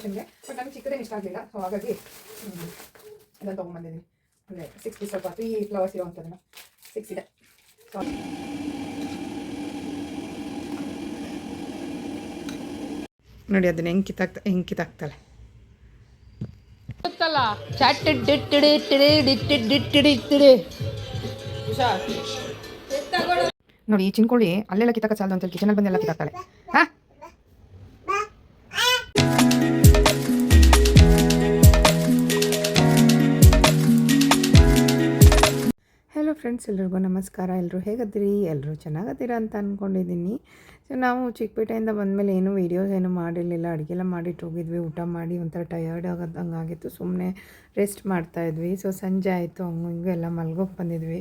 ಡೆಕೋರೇಷನ್ಗೆ but ನನಗೆ ಚಿಕ್ಕದೇನು ಇಷ್ಟ ಆಗಲಿಲ್ಲ ಸೊ ಹಾಗಾಗಿ ಇದನ್ನು ತೊಗೊಂಬಂದಿದ್ದೀನಿ ಅಂದರೆ ಸಿಕ್ಸ್ ಪೀಸ್ ಸ್ವಲ್ಪ ತ್ರೀ ಫ್ಲವರ್ಸ್ ಇರೋವಂಥದ್ದನ್ನು ಸಿಕ್ಸ್ ಇದೆ ಸೊ ನೋಡಿ ಅದನ್ನ ಹೆಂಗೆ ಕಿತ್ತಾಕ್ತ ಹೆಂಗೆ ಕಿತ್ತಾಕ್ತಾಳೆ ಗೊತ್ತಲ್ಲ ಚಾಟ್ ಡಿಟ್ಟಿಡಿ ಟಿಡಿ ಡಿಟ್ಟಿ ಡಿಟ್ಟಿಡಿ ಇಟ್ಟಿಡಿ ನೋಡಿ ಈ ಚಿನ್ಕೊಳ್ಳಿ ಅಲ್ಲೆಲ್ಲ ಕಿತ್ತಾಕ ಚಾಲ್ದು ಅಂತ ಕಿಚನಲ್ಲಿ ಬಂದೆಲ್ಲ ಕಿತ್ತಾಕ್ತಾಳೆ ಹಾ ಫ್ರೆಂಡ್ಸ್ ಎಲ್ರಿಗೂ ನಮಸ್ಕಾರ. ಎಲ್ಲರೂ ಹೇಗದ್ರಿ ಎಲ್ಲರೂ ಚೆನ್ನಾಗತ್ತೀರಾ ಅಂತ ಅಂದ್ಕೊಂಡಿದ್ದೀನಿ ಸೊ ನಾವು ಚಿಕ್ಕಪೇಟೆಯಿಂದ ಬಂದಮೇಲೆ ಏನೂ ವೀಡಿಯೋಸ್ ಏನೂ ಮಾಡಿರಲಿಲ್ಲ. ಅಡುಗೆಲ್ಲ ಮಾಡಿಟ್ಟು ಹೋಗಿದ್ವಿ. ಊಟ ಮಾಡಿ ಒಂಥರ ಟಯರ್ಡ್ ಆಗೋದು ಹಂಗಾಗಿತ್ತು ಸುಮ್ಮನೆ ರೆಸ್ಟ್ ಮಾಡ್ತಾಯಿದ್ವಿ ಸೊ ಸಂಜೆ ಆಯಿತು. ಹಂಗೆ ಹಿಂಗೆ ಎಲ್ಲ ಮಲ್ಗೋಗಿ ಬಂದಿದ್ವಿ.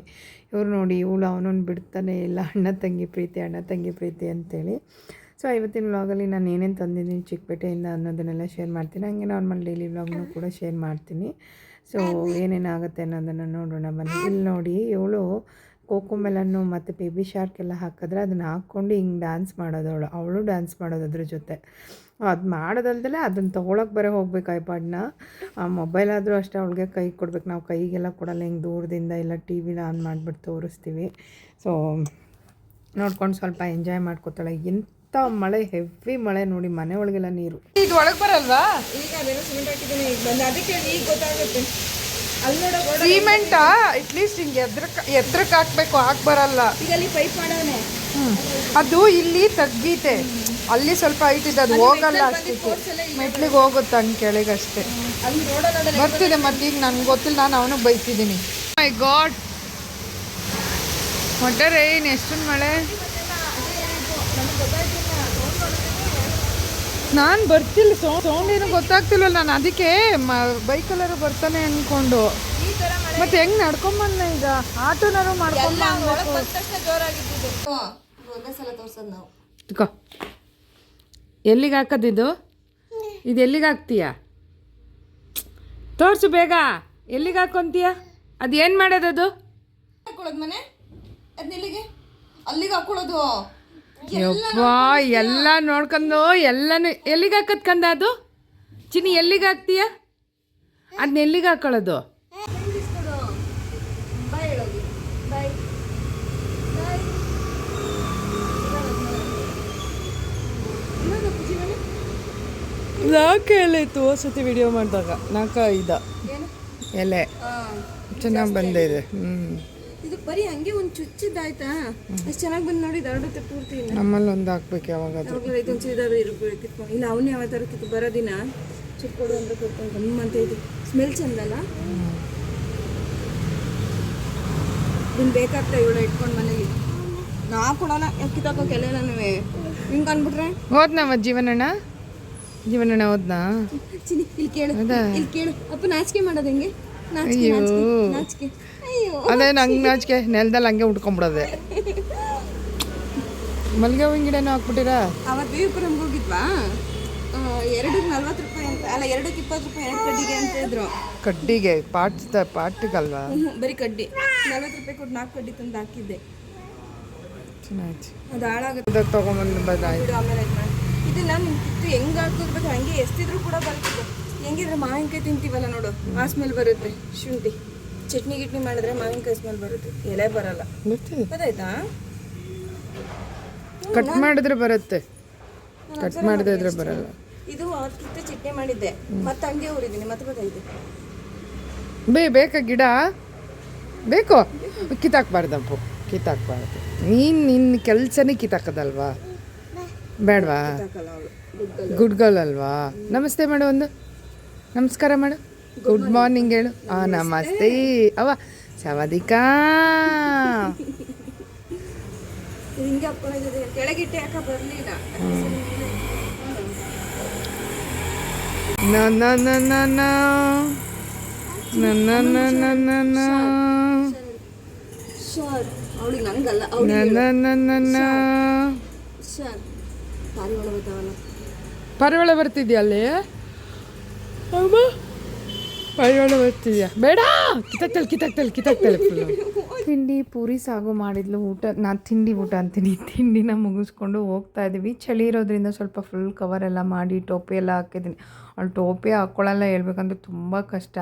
ಇವ್ರು ನೋಡಿ, ಇವಳು ಅವನನ್ನು ಬಿಡ್ತಾನೆ ಇಲ್ಲ. ಅಣ್ಣ ತಂಗಿ ಪ್ರೀತಿ, ಅಣ್ಣ ತಂಗಿ ಪ್ರೀತಿ ಅಂತೇಳಿ. ಸೊ ಇವತ್ತಿನ ವ್ಲಾಗಲ್ಲಿ ನಾನು ಏನೇನು ತಂದಿದ್ದೀನಿ ಚಿಕ್ಕಪೇಟೆಯಿಂದ ಅನ್ನೋದನ್ನೆಲ್ಲ ಶೇರ್ ಮಾಡ್ತೀನಿ. ಹಂಗೆ ನಾರ್ಮಲ್ ಡೈಲಿ ವ್ಲಾಗ್ನು ಕೂಡ ಶೇರ್ ಮಾಡ್ತೀನಿ. ಸೊ ಏನೇನಾಗುತ್ತೆ ಅನ್ನೋದನ್ನು ನೋಡೋಣ ಬನ್ನಿ. ಇಲ್ಲಿ ನೋಡಿ ಇವಳು ಕೋಕೋಮೆಲನ್ನು ಮತ್ತು ಬೇಬಿ ಶಾರ್ಕ್ ಎಲ್ಲ ಹಾಕಿದ್ರೆ ಅದನ್ನ ಹಾಕ್ಕೊಂಡು ಹಿಂಗೆ ಡ್ಯಾನ್ಸ್ ಮಾಡೋದು ಅವಳು. ಅವಳು ಡ್ಯಾನ್ಸ್ ಮಾಡೋದು ಅದ್ರ ಜೊತೆ. ಅದು ಮಾಡೋದಲ್ದಲೇ ಅದನ್ನು ತೊಗೊಳಕ್ಕೆ ಬರೋ ಹೋಗ್ಬೇಕು ಐಪಾಡ್ನ ಆ ಮೊಬೈಲ್ ಆದರೂ ಅಷ್ಟೇ ಅವಳಿಗೆ ಕೈ ಕೊಡ್ಬೇಕು. ನಾವು ಕೈಗೆಲ್ಲ ಕೊಡಲ್ಲ ಹಿಂಗೆ ದೂರದಿಂದ ಇಲ್ಲ ಟಿ ವಿನ ಆನ್ ಮಾಡಿಬಿಟ್ಟು ತೋರಿಸ್ತೀವಿ. ಸೊ ನೋಡ್ಕೊಂಡು ಸ್ವಲ್ಪ ಎಂಜಾಯ್ ಮಾಡ್ಕೋತಾಳೆ. ಎಂಥ ಮಳೆ ಹೆವಿ ಮಳೆ ನೋಡಿ ಮನೆ ಒಳಗೆಲ್ಲ ನೀರು. ಇದು ಒಳಗೆ ಬರಲ್ವಾ? ಈಗ ಸಿಮೆಂಟ್ ಹಾಕಿದ್ದೀನಿ ಈಗ ಬಂದು ಅದಕ್ಕೆ ಈಗ ಗೊತ್ತಾಗುತ್ತೆ. ಅಲ್ಲಿ ನೋಡೋ ಸಿಮೆಂಟಾ ಅಟ್ಲೀಸ್ಟ್ ಹಿಂಗೆ ಎದ್ರಕ್ಕೆ ಎದ್ರಕ್ಕೆ ಹಾಕ್ಬೇಕು ಹಾಕ್ ಬರಲ್ಲ. ಈಗ ಅಲ್ಲಿ ಪೈಪ್ ಮಾಡವನೆ. ಅದು ಇಲ್ಲಿ ತಗ್ಗೀತೆ. ಅಲ್ಲಿ ಸ್ವಲ್ಪ ಐಟ್ ಇದೆ ಅದು ಹೋಗಲ್ಲ ಅಷ್ಟಕ್ಕೆ. ಮೆಟ್ಲಿಗೆ ಹೋಗುತ್ತೆ ಹಂಗೆ ಕೆಳಗಷ್ಟೇ ಅಲ್ಲಿ ಬರ್ತಿದೆ ಮತ್ತೆ ಈಗ ನನ್ಗೆ ಗೊತ್ತಿಲ್ಲ ನಾನು ಅವನಿಗೆ ಬೈತಿದ್ದೀನಿ ಮೈ ಗಾಡ್ ಮೊಟ್ಟೆ ರೈನ್ ಎಷ್ಟೊಂದು ಮಳೆ? ನಾನು ಬರ್ತಿಲ್ಲ ಸೌಂಡ್ ಏನು ಗೊತ್ತಾಗ್ತಿಲ್ಲ ನಾನು ಅದಕ್ಕೆ ಬೈಕಲ್ಲಾರು ಬರ್ತಾನೆ ಅನ್ಕೊಂಡು. ಮತ್ತೆ ಹೆಂಗ್ ನಡ್ಕೊಂಬಂದ ಈಗ? ಆಟೋನಾರು ಇಟ್ಕೋ. ಎಲ್ಲಿಗೆ ಹಾಕೋದಿದು ಇದು? ಎಲ್ಲಿಗೆ ಹಾಕ್ತೀಯ? ತೋರ್ಸು ಬೇಗ. ಎಲ್ಲಿಗೆ ಹಾಕೊಂತೀಯ? ಅದು ಏನು ಮಾಡೋದದು ಹಾಕೊಳ್ಳೋದು ಮನೆ? ಅದನ್ನ ಎಲ್ಲಿಗೆ ಅಲ್ಲಿಗೆ ಹಾಕೊಳ್ಳೋದು? ಯಪ್ಪ ಎಲ್ಲ ನೋಡ್ಕೊಂಡು ಎಲ್ಲನೂ ಎಲ್ಲಿಗೆ ಹಾಕದ್ ಕಂದ ಅದು? ಚಿನ್ನಿ ಎಲ್ಲಿಗೆ ಹಾಕ್ತೀಯ? ಅದನ್ನ ಎಲ್ಲಿಗೆ ಹಾಕೊಳ್ಳೋದು? ನಾಲ್ಕು ಎಲೆ ಇತ್ತು ಸತಿ ವಿಡಿಯೋ ಮಾಡಿದಾಗ. ನಾಲ್ಕ ಐದ ಎಲೆ. ಚೆನ್ನಾಗಿ ಬಂದಿದೆ. ಹ್ಞೂ ಬರೀ ಹಂಗೆ ಒಂದು ಚುಚ್ಚಿದ್ದಾಯ್ತಾ? ಎಷ್ಟು ಚೆನ್ನಾಗಿ ಬಂದು ನೋಡಿ ದರಡುತ್ತೆ ಪೂರ್ತಿ ನಮ್ಮಲ್ಲಿ ಒಂದು ಹಾಕ್ಬೇಕು ಯಾವಾಗ ಇದೊಂದು ಚೀದಾದ್ರೂ ಇರ್ಬೇಕು ಕಿತ್ಕೊಂಡು ಇಲ್ಲ ಅವನೇ ಯಾವ ಥರ ಕಿತ್ತು ಬರೋ ದಿನ ಚಿಕ್ಕೋಡು ಅಂದ್ರೆ ಕೊಟ್ಕೊಂಡು ಗಮ್ಮಂತ ಇದು ಸ್ಮೆಲ್ ಚಂದಲ್ಲ ಇನ್ನು ಬೇಕಾಗ್ತಾ ಇವಳು ಇಟ್ಕೊಂಡು ಮನೇಲಿ? ನಾ ಕೊಡೋಣ ಯಾಕೆ ಕಿತ್ತಾಕೋಕೆ ನೀವೇ? ಹಿಂಗೆ ಅಂದ್ಬಿಟ್ರೆ ಹೋದ್ನವ ಜೀವನಣ್ಣ? ಜೀವನಣ್ಣ ಹೋದ್ನಾ ಚಿನಿ ಇಲ್ಲಿ ಕೇಳು. ಇಲ್ಲಿ ಕೇಳು. ಅಪ್ಪ ನಾಚಿಕೆ ಮಾಡೋದು ಹೆಂಗೆ? ಅಯ್ಯೋ. ನಾಚಿಕೆ ನಾಚಿಕೆ. ಅಯ್ಯೋ. ಅದೇ ನಂಗೆ ನಾಚಿಕೆ ನೆಲದಲ್ಲಿ ಹಂಗೆ ಉಟ್ಕೊಂಬಿಡೋದೆ. ಮಲ್ಲಿಗೆ ಹೂವಿನ ಗಿಡನೂ ಹಾಕ್ಬಿಟ್ಟಿರಾ? ಅವತ್ತು ವಿವಿಪುರಂಗೆ ಹೋಗಿದ್ವಾ? ಎರಡಕ್ಕೆ ನಲ್ವತ್ತು ರೂಪಾಯಿ ಅಂತ ಅಲ್ಲ ಎರಡಕ್ಕೆ ಇಪ್ಪತ್ತು ರೂಪಾಯಿ ಎರಡು ಕಡ್ಡಿಗೆ ಅಂತ ಇದ್ರು. ಕಡ್ಡಿಗೆ ಪಾಟ್ ಪಾಟಿಗಲ್ವಾ? ಬರೀ ಕಡ್ಡಿ. ನಲ್ವತ್ತು ರೂಪಾಯಿ ಕೊಟ್ಟು ನಾಲ್ಕು ಕಡ್ಡಿ ತಂದು ಹಾಕಿದ್ದೆ. ಅದು ಹಾಳಾಗುತ್ತೆ. ತಗೊಂಬಂದು ಬಿಡು ಆಮೇಲೆ ಇದನ್ನ ನಿನ್ ಕಿತ್ತು ಹೆಂಗ್ ಹಾಕೋದ್ಬೇಕು ಹಂಗೆ ಎಷ್ಟಿದ್ರು ಕೂಡ ಬರ್ತಿದೆ. ಹೆಂಗಿದ್ರೆ ಮಾವಿನಕಾಯಿ ತಿಂತೀವಲ್ಲ ನೋಡು ಆ ಸ್ಮೆಲ್ ಬರುತ್ತೆ. ಶುಂಠಿ. ಚಟ್ನಿ ಗಿಟ್ನಿ ಮಾಡಿದ್ರೆ ಮಾವಿನಕಾಯಿ ಸ್ಮೆಲ್ ಬರುತ್ತೆ. ಎಲೆ ಬರಲ್ಲ. ಗೊತ್ತಾಯ್ತಾ? ಕಟ್ ಮಾಡಿದ್ರೆ ಬರುತ್ತೆ. ಕಟ್ ಮಾಡಿದ್ರೆ ಬರಲ್ಲ. ಇದು ಅದಕ್ಕಿಂತ ಚಟ್ನಿ ಮಾಡಿದ್ದೆ. ಮತ್ತೆ ಹಂಗೆ ಊರಿದ್ದೀನಿ. ಮತ್ತೆ ಗೊತ್ತಾಯ್ತು. ಬೇ ಬೇಕಾ ಗಿಡ? ಬೇಕು. ಕಿತ್ತಾಕ್ಬಾರ್ದಪ್ಪು. ಕಿತ್ತಾಕ್ಬಾರ್ದು. ನೀನು ನಿನ್ನ ಕೆಲಸನೇ ಕಿತ್ತಾಕದಲ್ವಾ? ಬೇಡವಾ? ಗುಡ್ಗಲ್. ಅಲ್ವಾ? ನಮಸ್ತೆ ಮೇಡಮ್ ಒಂದು. ನಮಸ್ಕಾರ ಮಾಡು. ಗುಡ್ ಮಾರ್ನಿಂಗ್ ಹೇಳು. ಆ ನಮಸ್ತೆ. ಅವ ಸವಾದಿಕಾ. ನನ್ನ ನನ್ನ ನನ್ನ ಪರವಳ ಬರ್ತಿದ್ಯಾ ಅಲ್ಲಿ? ಅಮ್ಮ? ಒಳ್ಳೊಳ್ಳೆ ಬರ್ತಿದ್ಯಾ? ಬೇಡ! ಕಿತ್ತಾಕ್ತಲ್ ಕಿತ್ತಾಕ್ತಲ್ ಕಿತ್ತಾಕ್ತಲ್ ಫುಲ್ಲು ತಿಂಡಿ, ಪೂರಿ ಸಾಗು ಮಾಡಿದ್ಲು ಊಟ. ನಾನು ತಿಂಡಿ ಊಟ ಅಂತೀನಿ. ತಿಂಡಿನ ಮುಗಿಸ್ಕೊಂಡು ಹೋಗ್ತಾ ಇದ್ದೀವಿ. ಚಳಿ ಇರೋದ್ರಿಂದ ಸ್ವಲ್ಪ ಫುಲ್ ಕವರ್ ಎಲ್ಲ ಮಾಡಿ, ಟೋಪಿ ಎಲ್ಲ ಹಾಕಿದ್ದೀನಿ. ಅವಳು ಟೋಪಿ ಹಾಕ್ಕೊಳ್ಳಲ್ಲ ಹೇಳ್ಬೇಕಂದ್ರೆ ತುಂಬ ಕಷ್ಟ.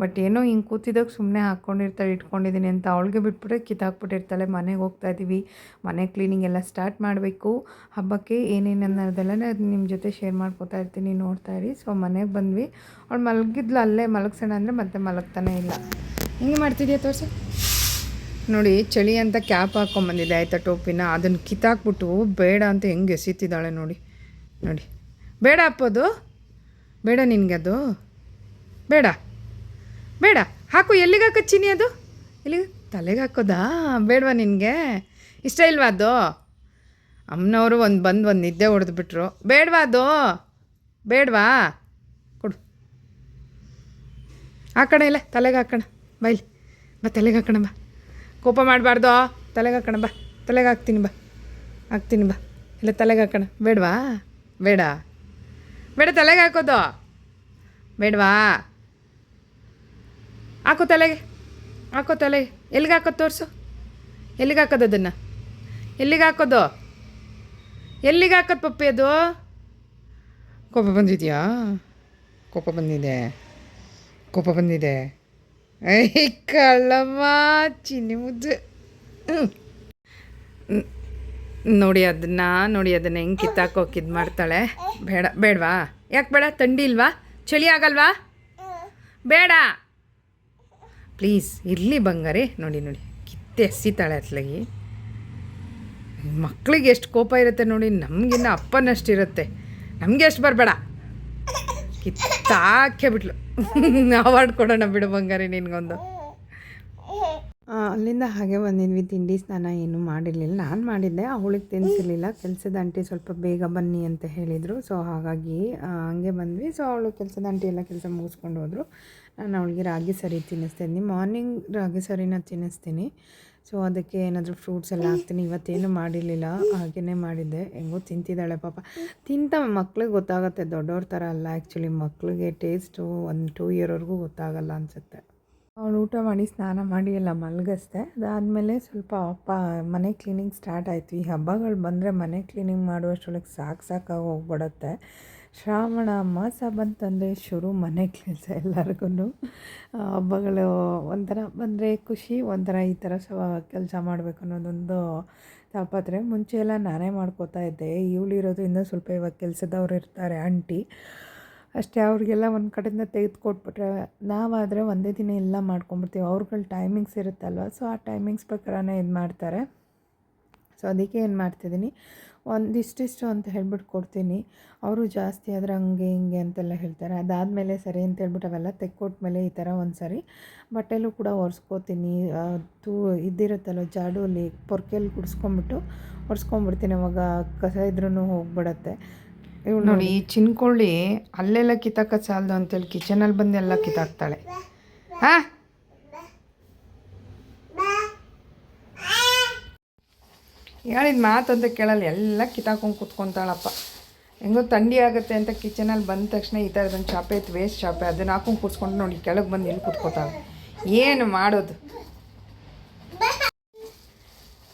ಬಟ್ ಏನೋ ಹಿಂಗೆ ಕೂತಿದಾಗ ಸುಮ್ಮನೆ ಹಾಕ್ಕೊಂಡಿರ್ತಾಳೆ ಇಟ್ಕೊಂಡಿದ್ದೀನಿ ಅಂತ ಅವಳಿಗೆ ಬಿಟ್ಬಿಟ್ರೆ ಕಿತ್ತಾಕ್ಬಿಟ್ಟಿರ್ತಾಳೆ. ಮನೆಗೆ ಹೋಗ್ತಾ ಇದ್ದೀವಿ ಮನೆ ಕ್ಲೀನಿಂಗ್ ಎಲ್ಲ ಸ್ಟಾರ್ಟ್ ಮಾಡಬೇಕು. ಹಬ್ಬಕ್ಕೆ ಏನೇನು ಅನ್ನೋದೆಲ್ಲ ನಿಮ್ಮ ಜೊತೆ ಶೇರ್ ಮಾಡ್ಕೋತಾ ಇರ್ತೀನಿ ನೋಡ್ತಾ ಇರಿ. ಸೊ ಮನೆಗೆ ಬಂದ್ವಿ. ಅವಳು ಮಲಗಿದ್ಲು ಅಲ್ಲೇ ಮಲಗ್ಸೋಣ ಅಂದರೆ ಮತ್ತೆ ಮಲಗ್ತಾನೆ ಇಲ್ಲ. ಹಿಂಗೆ ಮಾಡ್ತಿದ್ಯಾ ತೋರಿಸಿ? ನೋಡಿ ಚಳಿ ಅಂತ ಕ್ಯಾಪ್ ಹಾಕ್ಕೊಂಬಂದಿದೆ ಆಯಿತಾ ಟೋಪಿನ? ಅದನ್ನು ಕಿತ್ತಾಕ್ಬಿಟ್ಟು ಬೇಡ ಅಂತ ಹೆಂಗೆ ಎಸಿತಿದ್ದಾಳೆ ನೋಡಿ ನೋಡಿ. ಬೇಡ ಅಪ್ಪದು ಬೇಡ ನಿನಗೆ ಅದು. ಬೇಡ. ಬೇಡ. ಹಾಕು, ಎಲ್ಲಿಗೆ ಹಾಕೋ ಚಿನಿ ಅದು? ಎಲ್ಲಿಗೆ? ತಲೆಗೆ ಹಾಕೋದಾ? ಬೇಡವಾ ನಿನಗೆ? ಇಷ್ಟ ಇಲ್ವಾ ಅದು? ಅಮ್ಮನವರು ಒಂದು ಬಂದು ಒಂದು ನಿದ್ದೆ ಹೊಡೆದ್ಬಿಟ್ರು ಬೇಡವಾ ಅದು? ಬೇಡವಾ? ಕೊಡು. ಹಾಕೋಣ ಇಲ್ಲ, ತಲೆಗೆ ಹಾಕೋಣ. ಬೈಲಿ ಬಾ, ತಲೆಗೆ ಹಾಕೋಣ ಬಾ. ಕೋಪ ಮಾಡಬಾರ್ದು. ತಲೆಗೆ ಹಾಕೋಣ ಬಾ. ತಲೆಗೆ ಹಾಕ್ತೀನಿ ಬಾ. ಹಾಕ್ತೀನಿ ಬಾ. ಇಲ್ಲ ತಲೆಗೆ ಹಾಕೋಣ. ಬೇಡವಾ? ಬೇಡ. ಬೇಡ, ತಲೆಗೆ ಹಾಕೋದು. ಬೇಡವಾ? ಹಾಕೋ ತಲೆಗೆ ಹಾಕೋ ತಲೆಗೆ. ಎಲ್ಲಿಗೆ ಹಾಕೋದು ತೋರಿಸು? ಎಲ್ಲಿಗೆ ಹಾಕೋದು ಅದನ್ನು? ಎಲ್ಲಿಗೆ ಹಾಕೋದು? ಎಲ್ಲಿಗೆ ಹಾಕೋದು ಪಪ್ಪಿ ಅದು? ಕೋಪ ಬಂದಿದೆಯಾ? ಕೋಪ ಬಂದಿದೆ. ಕೋಪ ಬಂದಿದೆ. ಐ ಕಳ್ಳಮ್ಮ, ಚಿನ್ನಿ ಮುದ್ದು. ನೋಡಿ ಅದನ್ನ ನೋಡಿ ಅದನ್ನ ಹೆಂಗೆ ಕಿತ್ತಾಕೋಕೆ ಇದ್ ಮಾಡ್ತಾಳೆ. ಬೇಡ, ಬೇಡವಾ? ಯಾಕೆ ಬೇಡ? ಥಂಡಿ ಇಲ್ವಾ? ಚಳಿ ಆಗಲ್ವಾ? ಬೇಡ. ಪ್ಲೀಸ್, ಇರಲಿ ಬಂಗಾರಿ. ನೋಡಿ ನೋಡಿ, ಕಿತ್ತೆ ಎಸಿತಾಳೆ ಅತ್ಲಾಗಿ. ಮಕ್ಕಳಿಗೆ ಎಷ್ಟು ಕೋಪ ಇರುತ್ತೆ ನೋಡಿ, ನಮಗಿನ್ನ ಅಪ್ಪನಷ್ಟಿರುತ್ತೆ. ನಮಗೆ ಎಷ್ಟು ಬರಬೇಡ. ಕಿತ್ತಾಕೆ ಬಿಟ್ಲು ಅವಾರ್ಡ್ ಕೊಡೋಣ ಬಿಡು ಬಂಗಾರಿ ನಿನ್ಗೊಂದು. ಅಲ್ಲಿಂದ ಹಾಗೆ ಬಂದಿದ್ವಿ ತಿಂಡಿ ಸ್ನಾನ ಏನು ಮಾಡಿರಲಿಲ್ಲ. ನಾನು ಮಾಡಿದ್ದೆ, ಅವಳಿಗೆ ತಿನ್ಸಿರ್ಲಿಲ್ಲ. ಕೆಲಸದ ಆಂಟಿ ಸ್ವಲ್ಪ ಬೇಗ ಬನ್ನಿ ಅಂತ ಹೇಳಿದರು. ಸೊ ಹಾಗಾಗಿ ಹಂಗೆ ಬಂದ್ವಿ. ಸೊ ಅವಳು ಕೆಲಸದ ಆಂಟಿ ಎಲ್ಲ ಕೆಲಸ ಮುಗಿಸ್ಕೊಂಡು ಹೋದರು. ನಾನು ಅವಳಿಗೆ ರಾಗಿ ಸರಿ ತಿನ್ನಿಸ್ತೀನಿ. ಮಾರ್ನಿಂಗ್ ರಾಗಿ ಸರಿನ ತಿನ್ನಿಸ್ತೀನಿ. ಸೊ ಅದಕ್ಕೆ ಏನಾದರೂ ಫ್ರೂಟ್ಸ್ ಎಲ್ಲ ಹಾಕ್ತೀನಿ. ಇವತ್ತೇನು ಮಾಡಿರಲಿಲ್ಲ. ಹಾಗೇ ಮಾಡಿದ್ದೆ. ಹೆಂಗೋ ತಿಂತಿದ್ದಾಳೆ ಪಾಪ. ತಿಂತ ಮಕ್ಳಿಗೆ ಗೊತ್ತಾಗುತ್ತೆ. ದೊಡ್ಡವ್ರ ಥರ ಅಲ್ಲ. ಆ್ಯಕ್ಚುಲಿ ಮಕ್ಳಿಗೆ ಟೇಸ್ಟು ಒಂದು ಟೂ ಇಯರ್ವರೆಗೂ ಗೊತ್ತಾಗಲ್ಲ ಅನಿಸುತ್ತೆ. ಅವಳು ಊಟ ಮಾಡಿ, ಸ್ನಾನ ಮಾಡಿ ಎಲ್ಲ ಮಲಗಿಸ್ದೆ. ಅದಾದಮೇಲೆ ಸ್ವಲ್ಪ ಅಪ್ಪ ಮನೆ ಕ್ಲೀನಿಂಗ್ ಸ್ಟಾರ್ಟ್ ಆಯಿತು. ಈ ಹಬ್ಬಗಳು ಬಂದರೆ ಮನೆ ಕ್ಲೀನಿಂಗ್ ಮಾಡುವಷ್ಟರೊಳಗೆ ಸಾಕು ಸಾಕಾಗಿ ಹೋಗ್ಬಿಡುತ್ತೆ. ಶ್ರಾವಣ ಮಾಸ ಬಂತಂದರೆ ಶುರು ಮನೆ ಕೆಲಸ ಎಲ್ಲರಿಗೂ ಹಬ್ಬಗಳು ಒಂಥರ ಬಂದರೆ ಖುಷಿ, ಒಂಥರ ಈ ಥರ ಸ ಕೆಲಸ ಮಾಡಬೇಕು ಅನ್ನೋದೊಂದು ತಾಪತ್ರೆ. ಮುಂಚೆ ಎಲ್ಲ ನಾನೇ ಮಾಡ್ಕೋತಾ ಇದ್ದೆ. ಇವಳಿರೋದು ಇನ್ನೂ ಸ್ವಲ್ಪ ಇವಾಗ ಕೆಲಸದವ್ರು ಇರ್ತಾರೆ, ಆಂಟಿ. ಅಷ್ಟೇ ಅವ್ರಿಗೆಲ್ಲ ಒಂದು ಕಡೆಯಿಂದ ತೆಗೆದುಕೊಟ್ಬಿಟ್ರೆ ನಾವಾದರೆ ಒಂದೇ ದಿನ ಎಲ್ಲ ಮಾಡ್ಕೊಂಬಿಡ್ತೀವಿ. ಅವ್ರುಗಳ ಟೈಮಿಂಗ್ಸ್ ಇರುತ್ತಲ್ವ? ಸೊ ಆ ಟೈಮಿಂಗ್ಸ್ ಪ್ರಕಾರನೇ ಇದು ಮಾಡ್ತಾರೆ. ಸೊ ಅದಕ್ಕೆ ಏನು ಮಾಡ್ತಿದ್ದೀನಿ? ಒಂದಿಷ್ಟಿಷ್ಟು ಅಂತ ಹೇಳ್ಬಿಟ್ಟು ಕೊಡ್ತೀನಿ. ಅವರು ಜಾಸ್ತಿ ಆದರೆ ಹಂಗೆ ಹಿಂಗೆ ಅಂತೆಲ್ಲ ಹೇಳ್ತಾರೆ. ಅದಾದಮೇಲೆ ಸರಿ ಅಂತ ಹೇಳ್ಬಿಟ್ಟು ಅವೆಲ್ಲ ತೆಕ್ಕೊಟ್ಮೇಲೆ ಈ ಥರ ಒಂದು ಸರಿ ಬಟ್ಟೆಲೂ ಕೂಡ ಒರೆಸ್ಕೋತೀನಿ. ತೂ ಇದ್ದಿರುತ್ತಲ್ಲ ಜಾಡೂಲಿ ಪೊರ್ಕೆಯಲ್ಲಿ ಗುಡಿಸ್ಕೊಂಬಿಟ್ಟು ಒರೆಸ್ಕೊಂಬಿಡ್ತೀನಿ. ಅವಾಗ ಕಸ ಇದ್ರೂ ಹೋಗ್ಬಿಡತ್ತೆ. ಇವಳು ನೋಡಿ ಈ ಚಿನ್ಕೊಳ್ಳಿ ಅಲ್ಲೆಲ್ಲ ಕಿತ್ತಾಕ ಸಾಲದು ಅಂತೇಳಿ ಕಿಚನಲ್ಲಿ ಬಂದು ಎಲ್ಲ ಕಿತ್ತಾಕ್ತಾಳೆ. ಹಾಂ? ಹೇಳಿದ ಮಾತಂತ ಕೇಳಲ್ಲ ಎಲ್ಲ ಕಿತ್ತಾಕೊಂಡು ಕುತ್ಕೊತಾಳಪ್ಪ. ಹೆಂಗೋ ಥಂಡಿ ಆಗುತ್ತೆ ಅಂತ ಕಿಚನಲ್ಲಿ ಬಂದ ತಕ್ಷಣ ಈ ಥರದೊಂದು ಚಾಪೆ ಇತ್ತು ವೇಸ್ಟ್ ಚಾಪೆ ಅದನ್ನು ಹಾಕೊಂಡು ಕೂತ್ಕೊಂಡು ನೋಡಿ ಕೆಳಗೆ ಬಂದು ಇಲ್ಲಿ ಕುತ್ಕೋತಾಳೆ. ಏನು ಮಾಡೋದು?